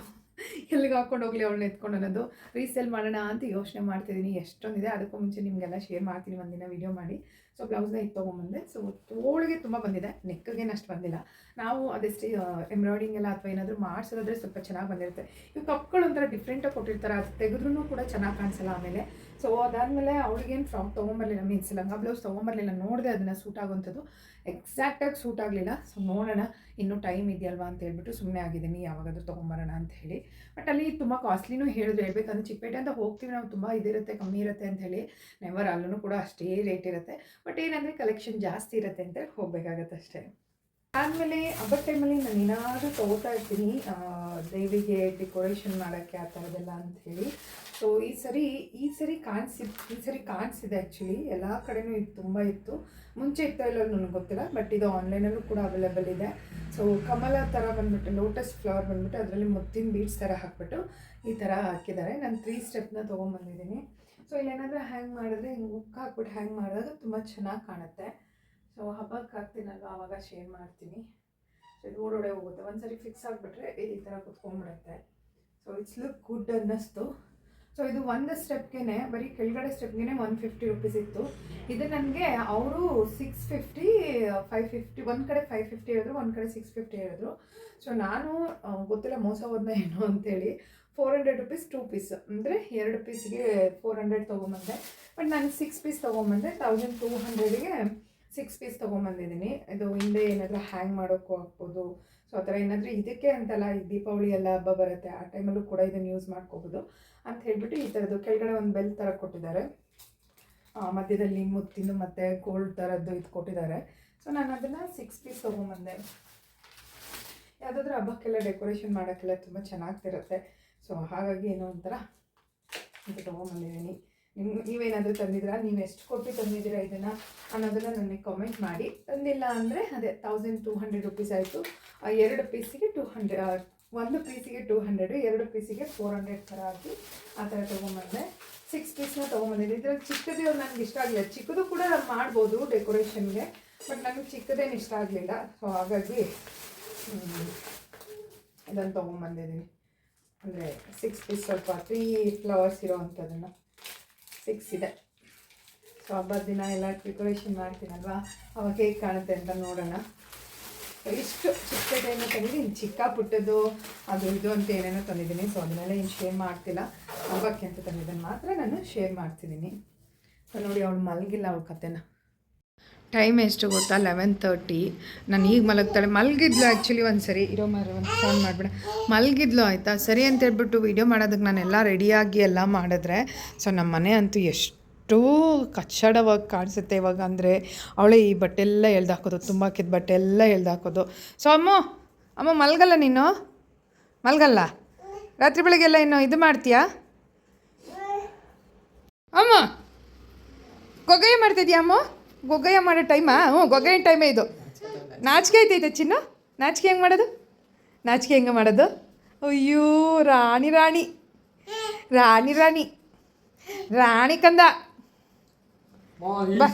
ಎಲ್ಲಿಗೆ ಹಾಕ್ಕೊಂಡು ಹೋಗ್ಲಿ, ಅವಳನ್ನ ಎತ್ಕೊಂಡು ಅನ್ನೋದು ರೀಸೇಲ್ ಮಾಡೋಣ ಅಂತ ಯೋಚನೆ ಮಾಡ್ತಿದ್ದೀನಿ ಎಷ್ಟೊಂದಿದೆ, ಅದಕ್ಕೂ ಮುಂಚೆ ನಿಮಗೆಲ್ಲ ಶೇರ್ ಮಾಡ್ತೀನಿ ಒಂದಿನ ವೀಡಿಯೋ ಮಾಡಿ. ಸೊ ಬ್ಲೌಸ್ನ ಇದು ತೊಗೊಂಬಂದೆ. ಸೊ ತೋಳಿಗೆ ತುಂಬ ಬಂದಿದೆ. ನೆಕ್ಗೇನು ಅಷ್ಟು ಬಂದಿಲ್ಲ. ನಾವು ಅದೆಷ್ಟೇ ಎಂಬ್ರಾಯ್ಡಿಂಗ್ ಎಲ್ಲ ಅಥವಾ ಏನಾದರೂ ಮಾಡಿಸೋದಾದ್ರೆ ಸ್ವಲ್ಪ ಚೆನ್ನಾಗಿ ಬಂದಿರುತ್ತೆ. ಇವು ಕಪ್ಗಳು ಒಂಥರ ಡಿಫ್ರೆಂಟಾಗಿ ಕೊಟ್ಟಿರ್ತಾರೆ. ಅದು ತೆಗೆದ್ರೂ ಕೂಡ ಚೆನ್ನಾಗಿ ಕಾಣಿಸಲ್ಲ ಆಮೇಲೆ. ಸೊ ಅದಾದಮೇಲೆ ಅವಳಿಗೇನು ಫ್ರಾಕ್ ತೊಗೊಂಬರ್ಲಿಲ್ಲ. ಮೀನ್ಸ್ ಲಂಗ ಬ್ಲೌಸ್ ತೊಗೊಂಬರ್ಲಿಲ್ಲ. ನೋಡಿದೆ ಅದನ್ನು ಸೂಟ್ ಆಗುವಂಥದ್ದು. ಎಕ್ಸಾಕ್ಟಾಗಿ ಸೂಟ್ ಆಗಲಿಲ್ಲ. ಸೊ ನೋಡೋಣ. ಇನ್ನೂ ಟೈಮ್ ಇದೆಯಲ್ವಾ ಅಂತ ಹೇಳ್ಬಿಟ್ಟು ಸುಮ್ಮನೆ ಆಗಿದ್ದೀನಿ. ಯಾವಾಗಾದರೂ ತೊಗೊಂಬರೋಣ ಅಂತ ಹೇಳಿ. ಬಟ್ ಅಲ್ಲಿ ತುಂಬ ಕಾಸ್ಟ್ಲಿನೂ ಹೇಳಿದ್ರು. ಹೇಳ್ಬೇಕಂದ್ರೆ ಚಿಕ್ಕಪೇಟೆ ಅಂತ ಹೋಗ್ತೀವಿ ನಾವು. ತುಂಬ ಇದಿರುತ್ತೆ, ಕಮ್ಮಿ ಇರುತ್ತೆ ಅಂತ ಹೇಳಿ. ನೆವರ್ ಅಲ್ಲೂ ಕೂಡ ಅಷ್ಟೇ ರೇಟ್ ಇರುತ್ತೆ. ಬಟ್ ಏನಂದರೆ ಕಲೆಕ್ಷನ್ ಜಾಸ್ತಿ ಇರುತ್ತೆ ಅಂತ ಹೇಳಿ ಹೋಗಬೇಕಾಗತ್ತೆ ಅಷ್ಟೇ. ಆದಮೇಲೆ ಹಬ್ಬದ ಟೈಮಲ್ಲಿ ನಾನು ಏನಾದರೂ ತೊಗೋತಾ ಇರ್ತೀನಿ. ದೇವಿಗೆ ಡೆಕೋರೇಷನ್ ಮಾಡೋಕ್ಕೆ ಆ ಥರದ್ದೆಲ್ಲ ಹೇಳಿ. ಸೊ ಈ ಸರಿ ಈ ಸರಿ ಕಾಣಿಸಿದ್, ಈ ಸರಿ ಕಾಣಿಸಿದೆ ಆ್ಯಕ್ಚುಲಿ ಎಲ್ಲ ಕಡೆನೂ ಇದು ತುಂಬ ಇತ್ತು. ಮುಂಚೆ ಇತ್ತೋ ಇಲ್ಲ ನನಗೆ ಗೊತ್ತಿಲ್ಲ ಬಟ್ ಇದು ಆನ್ಲೈನಲ್ಲೂ ಕೂಡ ಅವೈಲೇಬಲ್ ಇದೆ. ಸೊ ಕಮಲ ಥರ ಬಂದ್ಬಿಟ್ಟು ಲೋಟಸ್ ಫ್ಲವರ್ ಬಂದ್ಬಿಟ್ಟು ಅದರಲ್ಲಿ ಮುತ್ತಿನ ಬೀಡ್ಸ್ ಥರ ಹಾಕ್ಬಿಟ್ಟು ಈ ಥರ ಹಾಕಿದ್ದಾರೆ. ನಾನು ತ್ರೀ ಸ್ಟೆಪ್ನ ತೊಗೊಂಬಂದಿದ್ದೀನಿ. ಸೊ ಇಲ್ಲೇನಾದರೂ ಹ್ಯಾಂಗ್ ಮಾಡಿದ್ರೆ ಹಿಂಗೆ ಉಕ್ಕ ಹಾಕ್ಬಿಟ್ಟು ಹ್ಯಾಂಗ್ ಮಾಡಿದಾಗ ತುಂಬ ಚೆನ್ನಾಗಿ ಕಾಣುತ್ತೆ. ಸೊ ಹಬ್ಬಕ್ಕೆ ಹಾಕ್ತೀನಲ್ವ? ಆವಾಗ ಶೇರ್ ಮಾಡ್ತೀನಿ. ಸೊ ಇದು ಓಡೋಡೆ ಹೋಗುತ್ತೆ. ಒಂದ್ಸರಿ ಫಿಕ್ಸ್ ಆಗಿಬಿಟ್ರೆ ಈ ಥರ ಕುತ್ಕೊಂಡ್ಬಿಡುತ್ತೆ. ಸೊ ಇಟ್ಸ್ ಲುಕ್ ಗುಡ್ ಅನ್ನಿಸ್ತು. ಸೊ ಇದು ಒಂದು ಸ್ಟೆಪ್ಗೆ ಬರೀ ಕೆಳಗಡೆ ಸ್ಟೆಪ್ಗೆ ಒನ್ ಫಿಫ್ಟಿ ರುಪೀಸ್ ಇತ್ತು. ಇದು ನನಗೆ ಅವರು ಸಿಕ್ಸ್ ಫಿಫ್ಟಿ ಫೈವ್ ಫಿಫ್ಟಿ ಒಂದು ಕಡೆ ಫೈವ್ ಫಿಫ್ಟಿ ಹೇಳಿದ್ರು, ಒಂದು ಕಡೆ ಸಿಕ್ಸ್ ಫಿಫ್ಟಿ ಹೇಳಿದ್ರು. ಸೊ ನಾನು ಗೊತ್ತಿಲ್ಲ ಮೋಸ ಹೋದ್ನ ಏನು ಅಂತೇಳಿ. Four hundred rupees two piece ಅಂದರೆ ಎರಡು ಪೀಸ್ಗೆ ಫೋರ್ ಹಂಡ್ರೆಡ್ ತೊಗೊಂಬಂದೆ. ಬಟ್ ನಾನು ಸಿಕ್ಸ್ ಪೀಸ್ ತೊಗೊಂಬಂದೆ ತೌಸಂಡ್ ಟೂ ಹಂಡ್ರೆಡ್ಗೆ ಸಿಕ್ಸ್ ಪೀಸ್ ತೊಗೊಂಬಂದಿದ್ದೀನಿ. ಇದು ಹಿಂದೆ ಏನಾದರೂ ಹ್ಯಾಂಗ್ ಮಾಡೋಕ್ಕೂ ಹಾಕ್ಬೋದು ಸೊ ಆ ಥರ ಏನಾದರೂ ಇದಕ್ಕೆ ಅಂತಲ್ಲ, ಈ ದೀಪಾವಳಿ ಎಲ್ಲ ಹಬ್ಬ ಬರುತ್ತೆ, ಆ ಟೈಮಲ್ಲೂ ಕೂಡ ಇದನ್ನು ಯೂಸ್ ಮಾಡ್ಕೋಬೋದು. ಅಂತ ಹೇಳಿಬಿಟ್ಟು ಈ ಥರದ್ದು ಕೆಳಗಡೆ ಒಂದು ಬೆಲ್ ಥರ ಕೊಟ್ಟಿದ್ದಾರೆ. ಮಧ್ಯದಲ್ಲಿ ಮುತ್ತಿನ ಮತ್ತು ಗೋಲ್ಡ್ ಥರದ್ದು ಇದು ಕೊಟ್ಟಿದ್ದಾರೆ. ಸೊ ನಾನು ಅದನ್ನು ಸಿಕ್ಸ್ ಪೀಸ್ ತೊಗೊಂಬಂದೆ. ಯಾವುದಾದ್ರೂ ಹಬ್ಬಕ್ಕೆಲ್ಲ ಡೆಕೋರೇಷನ್ ಮಾಡೋಕ್ಕೆಲ್ಲ ತುಂಬ ಚೆನ್ನಾಗ್ತಿರುತ್ತೆ. ಸೊ ಹಾಗಾಗಿ ಏನೋ ಒಂಥರ ಇದು ತೊಗೊಂಬಂದಿದ್ದೀನಿ. ನಿಮ್ಮ ನೀವೇನಾದರೂ ತಂದಿದ್ದೀರಾ? ನೀವು ಎಷ್ಟು ಕೊಟ್ಟು ತಂದಿದ್ದೀರಾ ಇದನ್ನು ಅನ್ನೋದನ್ನು ನನಗೆ ಕಮೆಂಟ್ ಮಾಡಿ. ತಂದಿಲ್ಲ ಅಂದರೆ ಅದೇ ತೌಸಂಡ್ ಟೂ ಹಂಡ್ರೆಡ್ ರುಪೀಸ್ ಆಯಿತು. ಎರಡು ಪೀಸಿಗೆ ಟೂ ಹಂಡ್ರೆಡ್ ಒಂದು ಪೀಸಿಗೆ ಟೂ ಹಂಡ್ರೆಡು ಎರಡು ಪೀಸಿಗೆ ಫೋರ್ ಹಂಡ್ರೆಡ್ ಥರ ಹಾಕಿ ಆ ಥರ ತೊಗೊಂಬಂದೆ. ಸಿಕ್ಸ್ ಪೀಸ್ನ ತೊಗೊಂಬಂದಿದ್ದೆ ಇದ್ರಲ್ಲಿ ಚಿಕ್ಕದೇ ನನಗೆ ಇಷ್ಟ ಆಗಲಿಲ್ಲ. ಚಿಕ್ಕದು ಕೂಡ ಮಾಡ್ಬೋದು ಡೆಕೋರೇಷನ್ಗೆ ಬಟ್ ನನಗೆ ಚಿಕ್ಕದೇನು ಇಷ್ಟ ಆಗಲಿಲ್ಲ. ಸೊ ಹಾಗಾಗಿ ಇದನ್ನು ತೊಗೊಂಬಂದಿದ್ದೀನಿ. ಅಂದರೆ ಸಿಕ್ಸ್ ಪೀಸ್ ಸ್ವಲ್ಪ ತ್ರೀ ಫ್ಲವರ್ಸ್ ಇರೋ ಅಂಥದ್ದನ್ನು ಸಿಕ್ಸ್ ಇದೆ. ಸೊ ಹಬ್ಬದ ದಿನ ಎಲ್ಲ ಡೆಕೋರೇಷನ್ ಮಾಡ್ತೀನಲ್ವಾ? ಅವಾಗ ಹೇಗೆ ಕಾಣುತ್ತೆ ಅಂತ ನೋಡೋಣ. ಇಷ್ಟು ಚಿಕ್ಕದೇನೋ ತಂದಿದ್ದೀನಿ ಚಿಕ್ಕ ಪುಟ್ಟದ್ದು ಅದು ಇದು ಅಂತ ಏನೇನೋ ತಂದಿದ್ದೀನಿ. ಸೊ ಅದನ್ನೆಲ್ಲ ಏನು ಶೇರ್ ಮಾಡ್ತಿಲ್ಲ. ಹಬ್ಬಕ್ಕೆ ಅಂತ ತಂದಿದ್ದನ್ನು ಮಾತ್ರ ನಾನು ಶೇರ್ ಮಾಡ್ತಿದ್ದೀನಿ. ನೋಡಿ, ಅವಳು ಮಲಗಿಲ್ಲ ಅವಳ ಕತೆನ ಟೈಮ್ ಎಷ್ಟು ಗೊತ್ತಾ? ಲೆವೆನ್ ತರ್ಟಿ ನಾನು ಈಗ ಮಲಗ್ತಾಳೆ. ಮಲಗಿದ್ಲು ಆ್ಯಕ್ಚುಲಿ ಒಂದು ಸರಿ ಇರೋ ಮಾರು ಒಂದು ಫೋನ್ ಮಾಡಿಬಿಡ. ಮಲಗಿದ್ಲು ಆಯಿತಾ? ಸರಿ ಅಂತ ಹೇಳ್ಬಿಟ್ಟು ವೀಡಿಯೋ ಮಾಡೋದಕ್ಕೆ ನಾನೆಲ್ಲ ರೆಡಿಯಾಗಿ ಎಲ್ಲ ಮಾಡಿದ್ರೆ ಸೊ ನಮ್ಮ ಮನೆ ಅಂತೂ ಎಷ್ಟೋ ಕಚ್ಚಡವಾಗಿ ಕಾಣಿಸುತ್ತೆ ಇವಾಗ ಅಂದರೆ, ಅವಳೆ ಈ ಬಟ್ಟೆ ಎಲ್ಲ ಎಳ್ದಾಕೋದು ತುಂಬ ಕಿದ್ದ ಬಟ್ಟೆ ಎಲ್ಲ ಎಳ್ದಾಕೋದು. ಸೊ ಅಮ್ಮ ಅಮ್ಮ, ಮಲಗಲ್ಲ ನೀನು? ಮಲಗಲ್ಲ? ರಾತ್ರಿ ಬೆಳಗ್ಗೆಲ್ಲ ಇನ್ನು ಇದು ಮಾಡ್ತೀಯಾ? ಅಮ್ಮ, ಗೊಗ್ಗಯ್ಯ ಮಾಡ್ತಿದ್ಯಾ ಅಮ್ಮ? ಗೊಗ್ಗಯ್ಯ ಮಾಡೋ ಟೈಮಾ ಹ್ಞೂ, ಗೊಗ್ಗಯ್ಯ ಟೈಮೇ ಇದು. ನಾಚಿಕೆ ಐತೈತೆ ಚಿನ್ನು. ನಾಚಿಕೆ ಹೆಂಗೆ ಮಾಡೋದು? ನಾಚಿಕೆ ಹೆಂಗೆ ಮಾಡೋದು? ಅಯ್ಯೋ, ರಾಣಿ ರಾಣಿ. ರಾಣಿ ರಾಣಿ. ರಾಣಿ ಕಂದ. ಬಾ.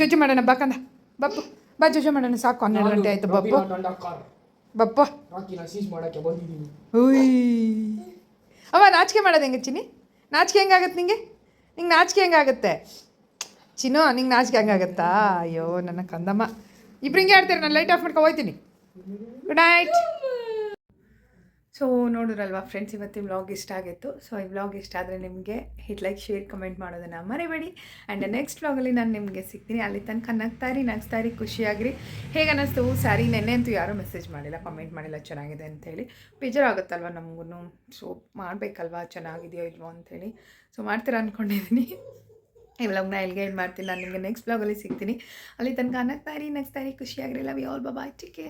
ಜೊಜು ಮಾಡೋಣ ಬಾಕಂದ ಬಪ್ಪು. ಬಾ ಜೊಜು ಮಾಡೋಣ ಸಾಕು. ಹನ್ನೆರಡು ಗಂಟೆ ಆಯಿತು ಬಪ್ಪು. ಬಪ್ಪ. ಅವ ನಾಚಿಕೆ ಮಾಡೋದು ಹೆಂಗೆ ಚಿನಿ ನಾಚಿಕೆ ಹೆಂಗಾಗತ್ತೆ ನಿಂಗೆ? ನಿಂಗೆ ನಾಚಿಕೆ ಹೆಂಗಾಗುತ್ತೆ ಚಿನೋ ನಿಂಗೆ ನಾಚಿಕೆ ಹೆಂಗಾಗತ್ತಾ ಅಯ್ಯೋ ನನ್ನ ಕಂದಮ್ಮ. ಇಬ್ರು ಹಿಂಗೆ ಆಡ್ತೀರಿ ನಾನು ಲೈಟ್ ಆಫ್ ಮಾಡ್ಕೊ ಹೋಗ್ತೀನಿ ಗುಡ್ ನೈಟ್ ಸೊ ನೋಡಿದ್ರಲ್ವಾ ಫ್ರೆಂಡ್ಸ್ ಇವತ್ತಿನ ವ್ಲಾಗ್ ಇಷ್ಟ ಆಗಿತ್ತು. ಸೊ ಈ ವ್ಲಾಗ್ ಇಷ್ಟ ಆದರೆ ನಿಮಗೆ ಹಿಟ್ ಲೈಕ್ ಶೇರ್ ಕಮೆಂಟ್ ಮಾಡೋದನ್ನು ಮರಿಬೇಡಿ. ಆ್ಯಂಡ್ ನೆಕ್ಸ್ಟ್ ವ್ಲಾಗಲ್ಲಿ ನಾನು ನಿಮಗೆ ಸಿಗ್ತೀನಿ. ಅಲ್ಲಿ ತನಕ ನಗ್ತಾ ಇರಿ ನಗ್ತಾ ಇರಿ ಖುಷಿಯಾಗಿರಿ. ಹೇಗೆ ಅನ್ನಿಸ್ತು ಸ್ಯಾರಿ ನೆನ್ನೆ ಅಂತೂ ಯಾರೂ ಮೆಸೇಜ್ ಮಾಡಿಲ್ಲ ಕಮೆಂಟ್ ಮಾಡಿಲ್ಲ, ಚೆನ್ನಾಗಿದೆ ಅಂತೇಳಿ. ಬೇಜಾರಾಗುತ್ತಲ್ವ ನಮಗೂ ಸೊ ಮಾಡಬೇಕಲ್ವಾ? ಚೆನ್ನಾಗಿದೆಯೋ ಇಲ್ವೋ ಅಂಥೇಳಿ ಸೊ ಮಾಡ್ತೀರಾ ಅಂದ್ಕೊಂಡಿದ್ದೀನಿ ಈ ವ್ಲಾಗ್ನ ಎಲ್ಲಿಗೆ ಏನು ಮಾಡ್ತೀನಿ? ನಾನು ನಿಮಗೆ ನೆಕ್ಸ್ಟ್ ವ್ಲಾಗಲ್ಲಿ ಸಿಗ್ತೀನಿ. ಅಲ್ಲಿ ತನಕ ನಗ್ತಾ ಇರಿ ನಗ್ತಾ ಇರಿ ಖುಷಿಯಾಗಿರಿ love you all bye take